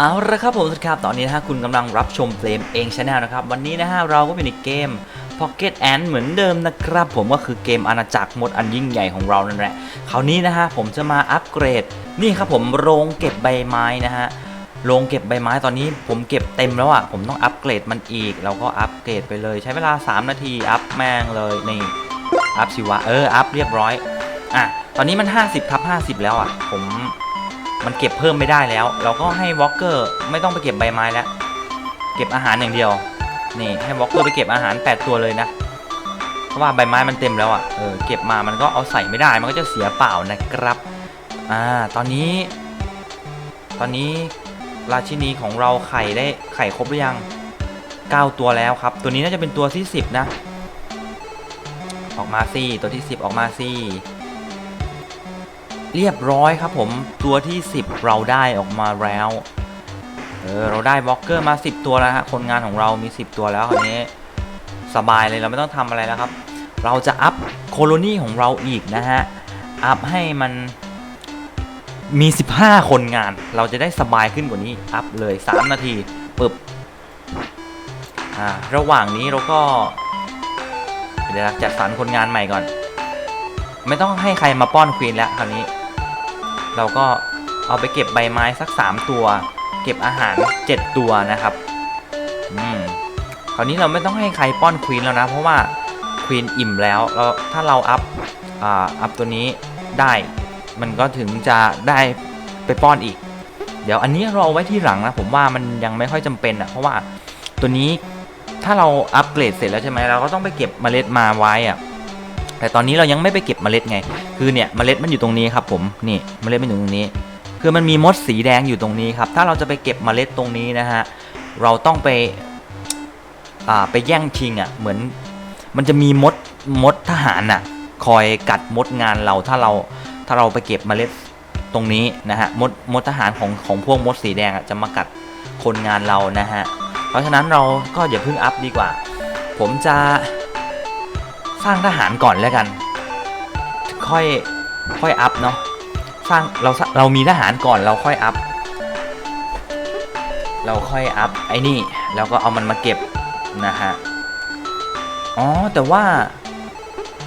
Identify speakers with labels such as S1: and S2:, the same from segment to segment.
S1: เอาละครับผมสวัสดีครับ ตอนนี้นะฮะคุณกำลังรับชมเฟรมเองชาแนลนะครับ วันนี้นะฮะเราก็เป็นในเกม Pocket Ant เหมือนเดิมนะครับ ผมก็คือเกมอาณาจักรมดอันยิ่งใหญ่ของเรานั่นแหละ คราวนี้นะฮะผมจะมาอัปเกรด นี่ครับผมโรงเก็บใบไม้นะฮะโรงเก็บใบไม้ตอนนี้ผมเก็บเต็มแล้วอะ ผมต้องอัปเกรดมันอีก เราก็อัปเกรดไปเลย ใช้เวลา 3 นาทีอัพแม่งเลยนี่อัพสิวะเอออัพเรียบร้อยอะตอนนี้มัน 50ทับ50 แล้วอะ ผม มันเก็บเพิ่มไม่ได้แล้ว เราก็ให้วอลเกอร์ไม่ต้องไปเก็บใบไม้แล้ว เก็บอาหารอย่างเดียว นี่ให้วอลเกอร์ไปเก็บอาหาร 8 ตัวเลยนะ เพราะว่าใบไม้มันเต็มแล้วอะ เออ เก็บมามันก็เอาใส่ไม่ได้ มันก็จะเสียเปล่านะครับ อ่า ตอนนี้ ตอนนี้ราชินีของเราไข่ได้ไข่ครบหรือยัง 9 ตัวแล้วครับ ตัวนี้น่าจะเป็นตัวที่ 10 นะ ออกมาสิตัวที่ 10 ออกมาสิ เรียบร้อยครับผมตัวที่ 10 เราได้ออกมาแล้วเออเราได้บล็อกเกอร์มา 10 ตัวแล้วฮะคนงานของเรามี 10 ตัวแล้วคราวนี้สบายเลยเราไม่ต้องทำอะไรแล้วครับ เราจะอัพโคโลนีของเราอีกนะฮะอัพให้มันมี 15 คนงาน เราจะได้สบายขึ้นกว่านี้ อัพเลย 3 นาทีปึบอ่าระหว่างนี้เราก็ เดี๋ยวจัดสรรคนงานใหม่ก่อน ไม่ต้องให้ใครมาป้อนควีนแล้วคราวนี้ เราก็เอาไปเก็บใบไม้สัก 3 ตัว เก็บอาหาร 7 ตัวนะครับอืมคราวนี้เราไม่ต้องให้ใครป้อนควีนแล้วนะ เพราะว่าควีนอิ่มแล้วแล้วถ้าเราอัพอ่าอัพตัวนี้ได้ มันก็ถึงจะได้ไปป้อนอีก เดี๋ยวอันนี้เราเอาไว้ที่หลังนะ ผมว่ามันยังไม่ค่อยจำเป็นอะเพราะว่าตัวนี้ถ้าเราอัปเกรดเสร็จแล้วใช่ไหมเราก็ต้องไปเก็บเมล็ดมาไว้อะ แต่ตอนนี้เรายังไม่ไปเก็บเมล็ดไง คือเนี่ยเมล็ดมันอยู่ตรงนี้ครับผมนี่เมล็ดมันอยู่ตรงนี้ คือมันมีมดสีแดงอยู่ตรงนี้ครับ ถ้าเราจะไปเก็บเมล็ดตรงนี้นะฮะเราต้องไปอ่าไปแย่งชิงอะ่ะเหมือนมันจะมีมดมดทหารน่ะคอยกัดมดงานเราถ้าเราถ้าเราไปเก็บเมล็ดตรงนี้นะฮะมดมดทหารของของพวกมดสีแดงอะ่ะจะมากัดคนงานเรานะฮะเพราะฉะนั้นเราก็อย่าเพิ่งอัพดีกว่า ผมจะ สร้างทหารก่อนแล้วกัน ค่อยค่อยอัพเนาะสร้างเราเรามีทหารก่อนเราค่อยอัพเราค่อยอัพไอ้นี่แล้วก็เอามันมาเก็บนะฮะอ๋อแต่ว่า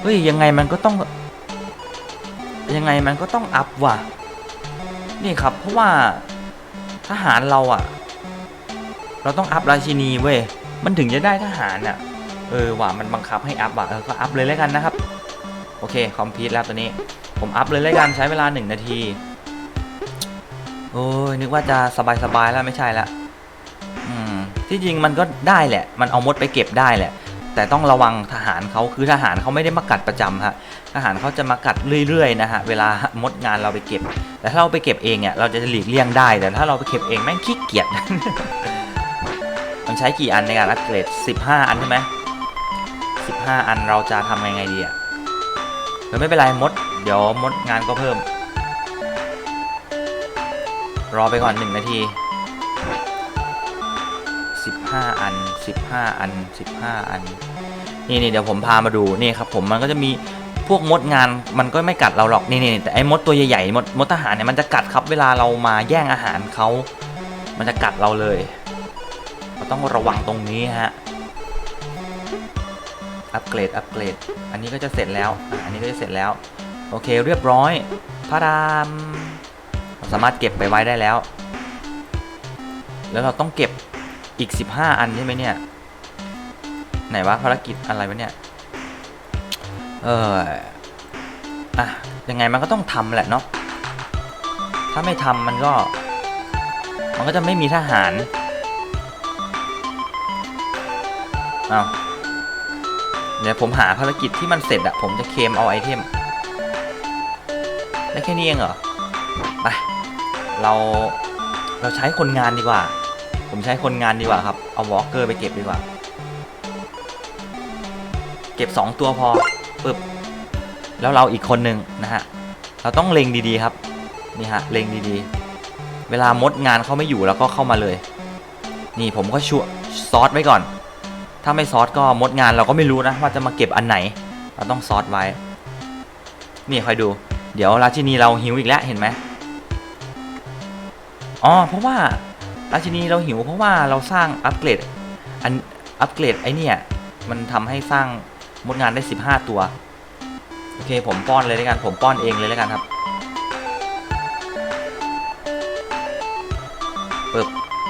S1: เฮ้ยยังไงมันก็ต้อง ยังไงมันก็ต้องอัพว่ะนี่ครับ เพราะว่าทหารเราอะเราต้องอัพราชินีเว้ยมันถึงจะได้ทหารอะ เออว่ะมันบังคับให้อัพว่ะเออก็อัพเลยแล้วกันนะครับ โอเคคอมพิวแล้วตัวนี้ ผมอัพเลยแล้วกันใช้เวลา 1 นาที โอ้ยนึกว่าจะสบายๆแล้วไม่ใช่ละอืมที่จริงมันก็ได้แหละ มันเอามดไปเก็บได้แหละ แต่ต้องระวังทหารเขาคือทหารเขาไม่ได้มากัดประจำฮะทหารเขาจะมากัดเรื่อยๆนะฮะเวลามดงานเราไปเก็บ แต่ถ้าเราไปเก็บเองเนี่ยเราจะหลีกเลี่ยงได้ แต่ถ้าเราไปเก็บเองแม่งขี้เกียจมันใช้กี่อันในการอัปเกรด 15 อันใช่ไหม 15 อันเราจะทำยังไงดีอะเออไม่เป็นไรมด เดี๋ยวมดงานก็เพิ่ม รอไปก่อน 1 นาที 15 อัน 15 อัน 15 อัน นี่นี่เดี๋ยวผมพามาดูนี่ครับผมมันก็จะมีพวกมดงานมันก็ไม่กัดเราหรอกนี่นี่แต่ไอ้มดตัวใหญ่ๆมดมดทหารเนี่ยมันจะกัดครับเวลาเรามาแย่งอาหารเขา มันจะกัดเราเลย เราต้องระวังตรงนี้ฮะ อัปเกรด อัปเกรด อันนี้ก็จะเสร็จแล้ว อันนี้ก็จะเสร็จแล้ว โอเค เรียบร้อยพระรามเราสามารถเก็บไปไว้ได้แล้ว แล้วเราต้องเก็บอีก 15 อันใช่ไหมเนี่ย ไหนวะภารกิจอะไรวะเนี่ย เอออะ ยังไงมันก็ต้องทำแหละเนาะ ถ้าไม่ทำมันก็ มันก็จะไม่มีทหารอ้าว เดี๋ยวผมหาภารกิจที่มันเสร็จอะผมจะเคมเอาไอเทมได้แค่นี้เองเหรอไปเราเราใช้คนงานดีกว่า ผมใช้คนงานดีกว่าครับ เอาวอลเกอร์ไปเก็บดีกว่า เก็บ 2 ตัวพอปึ๊บแล้วเราอีกคนหนึ่งนะฮะ เราต้องเล็งดีๆครับ นี่ฮะ เล็งดีๆ เวลามดงานเขาไม่อยู่แล้วก็เข้ามาเลย นี่ผมก็ชัวซอสไว้ก่อน ถ้าไม่ซอสก็มดงานเราก็ไม่รู้นะว่าจะมาเก็บอันไหน เราต้องซอสไว้ นี่คอยดู เดี๋ยวราชินีเราหิวอีกแล้วเห็นไหมอ๋อเพราะว่าราชินีเราหิวเพราะว่าเราสร้างอัปเกรดอันอัปเกรดไอเนี่ยมันทำให้สร้างมดงานได้ 15 ตัว โอเคผมป้อนเลยแล้วกัน ผมป้อนเองเลยแล้วกันครับปึ๊บ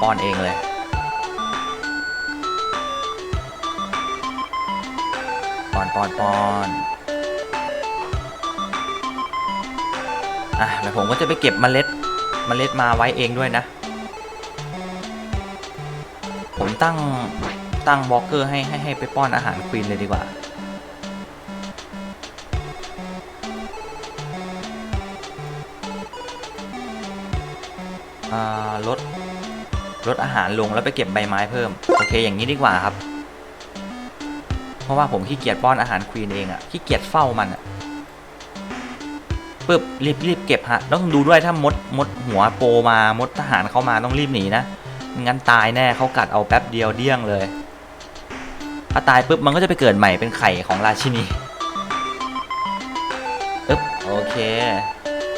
S1: ป้อนเองเลย อนป้อนป้อนอะแล้วผมก็จะไปเก็บเมล็ดเมล็ดมาไว้เองด้วยนะ ผมตั้งตั้งบล็อกเกอร์ให้ให้ให้ไปป้อนอาหารควีนเลยดีกว่าอ่าลดลดอาหารลงแล้วไปเก็บใบไม้เพิ่ม โอเคอย่างนี้ดีกว่าครับ เพราะว่าผมขี้เกียจป้อนอาหารควีนเองอะขี้เกียจเฝ้ามันอะปึ๊บรีบรีบเก็บฮะต้องดูด้วยถ้ามดมดหัวโปรมามดทหารเข้ามาต้องรีบหนีนะม่งั้นตายแน่เขากัดเอาแป๊บเดียวเดี้ยงเลยถ้าตายปุ๊บมันก็จะไปเกิดใหม่เป็นไข่ของราชินีอึ๊บโอเค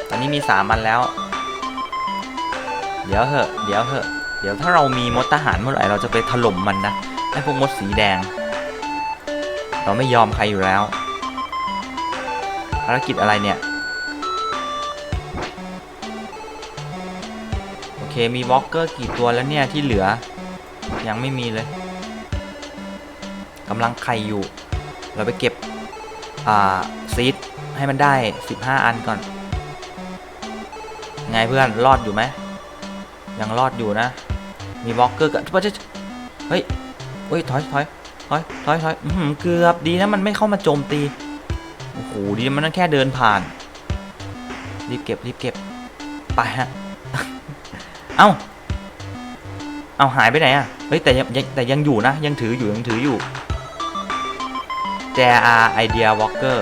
S1: ตอนนี้มีสามอันแล้ว เดี๋ยวเหอะ เดี๋ยวเหอะ เดี๋ยวถ้าเรามีมดทหารเมื่อไหร่เราจะไปถล่มมันนะไอ้พวกมดสีแดง เราไม่ยอมใครอยู่แล้ว ภารกิจอะไรเนี่ย โอเค มีวอล์กเกอร์กี่ตัวแล้วเนี่ย ที่เหลือ ยังไม่มีเลยกำลังไข่อยู่ เราไปเก็บ อ่า ซีดให้มันได้ 15 อันก่อน ไงเพื่อนรอดอยู่ไหม ยังรอดอยู่นะ มีวอล์กเกอร์กับเฮ้ยเฮ้ยถอยถอย ถอยถอยถอยอื้อหือเกือบดีนะมันไม่เข้ามาโจมตี โอ้โหดีนะมันแค่เดินผ่าน รีบเก็บรีบเก็บ ไปฮะ เอ้า เอาหายไปไหนอะ เฮ้ยแต่ยังแต่ยังอยู่นะ ยังถืออยู่ยังถืออยู่ There are idea walker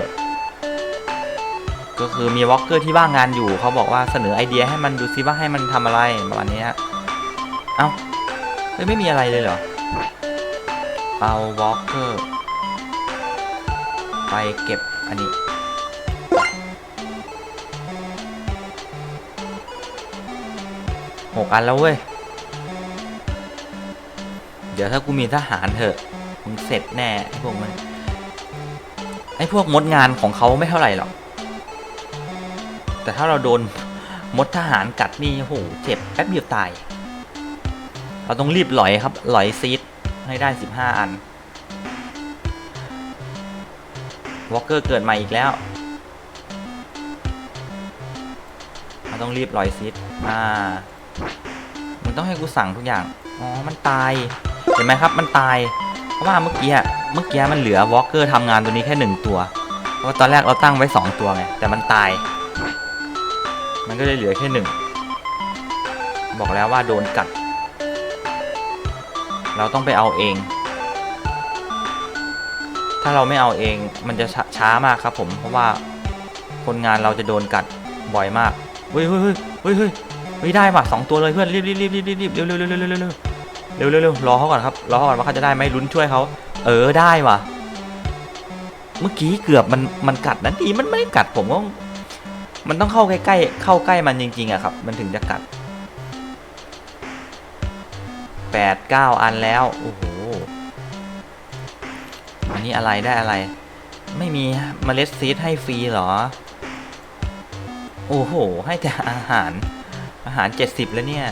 S1: ก็คือมีวอลเกอร์ที่ว่างงานอยู่เขาบอกว่าเสนอไอเดียให้มันดูซิว่าให้มันทำอะไรประมาณนี้ฮะ เอ้าเฮ้ยไม่มีอะไรเลยเหรอ เอาวอลเกอร์ไปเก็บอันนี้ หกอันแล้วเว้ย เดี๋ยวถ้ากูมีทหารเถอะมึงเสร็จแน่ไอ้พวกมัน ไอ้พวกมดงานของเขาไม่เท่าไหร่หรอก แต่ถ้าเราโดนมดทหารกัดนี่โหเจ็บแป๊บเดียวตาย เราต้องรีบหลอยครับ หลอยซีด ให้ได้ 15 อัน วอลเกอร์เกิดใหม่อีกแล้วเราต้องรีบลอยซีดอ่ามึงต้องให้กูสั่งทุกอย่าง อ๋อ มันตาย เห็นไหมครับ มันตาย เพราะว่าเมื่อกี้อะเมื่อกี้มันเหลือวอลเกอร์ทำงานตัวนี้แค่หนึ่งตัว เพราะว่าตอนแรกเราตั้งไว้สองตัวไง แต่มันตาย มันก็เลยเหลือแค่หนึ่ง บอกแล้วว่าโดนกัด เราต้องไปเอาเอง ถ้าเราไม่เอาเองมันจะช้าช้ามากครับผม เพราะว่าคนงานเราจะโดนกัดบ่อยมากเฮ้ยเฮ้ยเฮ้ยเฮ้ยเฮ้ยได้ว่ะสองตัวเลยเพื่อนรีบรีบรีบรีบรีบรีบเร็วเร็วเร็วเร็วเร็วเร็วเร็วเร็วเร็วรอเขาก่อนครับรอเขาก่อนว่าเขาจะได้ไหมลุ้นช่วยเขาเออได้ว่ะ เมื่อกี้เกือบมันมันกัดนะดีมันไม่ได้กัดผมก็มันต้องเข้าใกล้ๆเข้าใกล้มันจริงๆอะครับ มันถึงจะกัด แปดเก้าอันแล้ว โอ้โห อันนี้อะไรได้อะไร ไม่มีเมล็ดซีดให้ฟรีหรอ โอ้โห ให้แต่อาหาร อาหาร 70 แล้วเนี่ย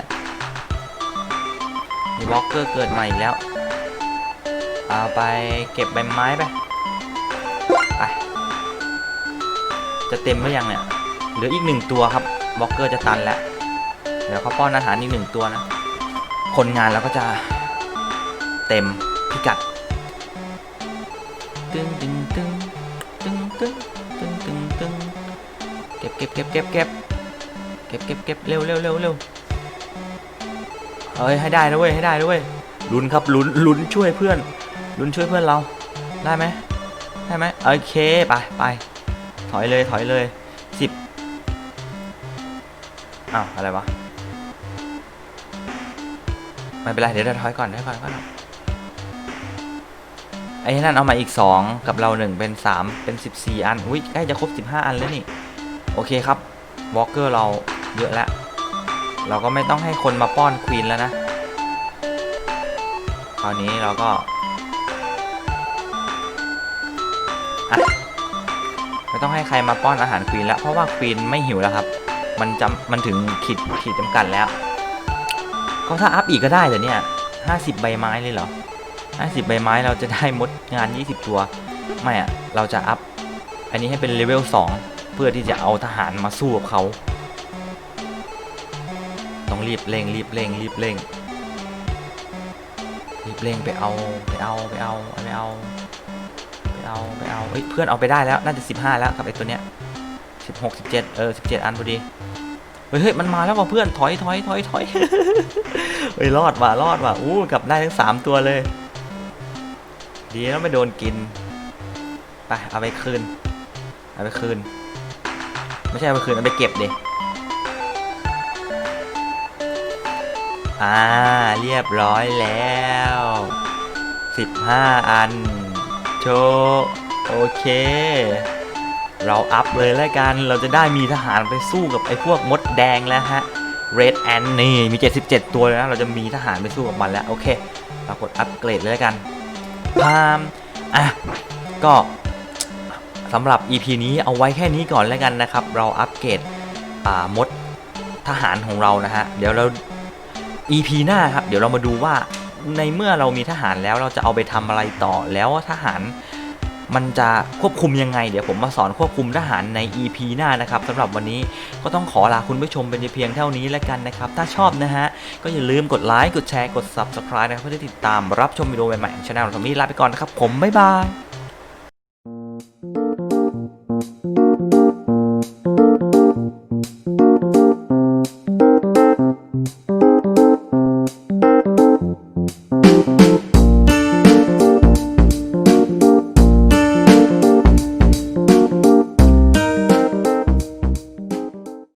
S1: มีวอลเกอร์เกิดใหม่แล้ว เอาไปเก็บใบไม้ไปไปจะเต็มหรือยังเนี่ย เหลืออีกหนึ่งตัวครับบล็อกเกอร์จะตันแล้ว เดี๋ยวเขาป้อนอาหารอีกหนึ่งตัวนะ คนงานเราก็จะเต็มพิกัดตึงตึงตึงตึงตึงตึงตึงตึงเก็บเก็บเก็บเก็บเก็บเก็บเก็บเก็บเร็วเร็วเร็วเร็วเอ้ยให้ได้นะเว้ยให้ได้นะเว้ยลุ้นครับลุ้นลุ้นช่วยเพื่อนลุ้นช่วยเพื่อนเราได้ไหมได้ไหมโอเคไปไปถอยเลยถอยเลยสิบอ้าวอะไรวะ ไม่เป็นไรเดี๋ยวเราถอยก่อนถอยก่อนก่อนไอ้นั่นเอามาอีก 2 กับเรา 1 เป็น 3 เป็น 14 อัน อุ้ยใกล้จะครบ 15 อันแล้วนี่ โอเคครับวอลเกอร์เราเยอะแล้ว เราก็ไม่ต้องให้คนมาป้อนควีนแล้วนะ คราวนี้เราก็ไม่ต้องให้ใครมาป้อนอาหารควีนแล้ว เพราะว่าควีนไม่หิวแล้วครับ มันจำมันถึงขีดขีดจำกัดแล้ว ก็ถ้าอัพอีกก็ได้เหรอเนี่ยห้าสิบใบไม้เลยเหรอห้าสิบใบไม้เราจะได้มดงาน20ตัว ไม่อะเราจะอัพ อันนี้ให้เป็นเลเวล2เพื่อที่จะเอาทหารมาสู้กับเขา ต้องรีบเร่งรีบเร่งรีบเร่งรีบเร่งไปเอาไปเอาไปเอาไปเอาไปเอาไปเอาเฮ้ยเพื่อนเอาไปได้แล้วน่าจะ 15 แล้วกับไอ้ตัวเนี้ย16 17เออ17 อันพอดี เฮ้ยมันมาแล้วว่ะเพื่อนถอยถอยถอยถอยเฮ้ยรอดว่ะรอดว่ะอู้กลับได้ทั้งสามตัวเลย ดีแล้วไม่โดนกินไปเอาไปคืนเอาไปคืน ไม่ใช่เอาไปคืนเอาไปเก็บดิอ่าเรียบร้อยแล้ว15อันโชโอเค เราอัพเลยแล้วกัน เราจะได้มีทหารไปสู้กับไอ้พวกมด แดงแล้วฮะ Red Ant นี่มี 77 ตัวเลยนะ เราจะมีทหารไปสู้กับมันแล้ว โอเคเรากดอัปเกรดเลยแล้วกันพามอะ ก็สำหรับ EP นี้เอาไว้แค่นี้ก่อนแล้วกันนะครับ เราอัปเกรดอ่ามดทหารของเรานะฮะ เดี๋ยวเรา EP หน้าครับ เดี๋ยวเรามาดูว่าในเมื่อเรามีทหารแล้วเราจะเอาไปทำอะไรต่อแล้วทหาร มันจะควบคุมยังไง เดี๋ยวผมมาสอนควบคุมทหารใน EP หน้านะครับสำหรับวันนี้ก็ต้องขอลาคุณผู้ชมเป็นเพียงเท่านี้แล้วกันนะครับ ถ้าชอบนะฮะ ก็อย่าลืมกดไลค์กดแชร์กด Subscribe นะครับเพื่อที่ติดตามรับชมวิดีโอใหม่ๆของช่องของผมนี่ลาไปก่อนนะครับผมบ๊ายบาย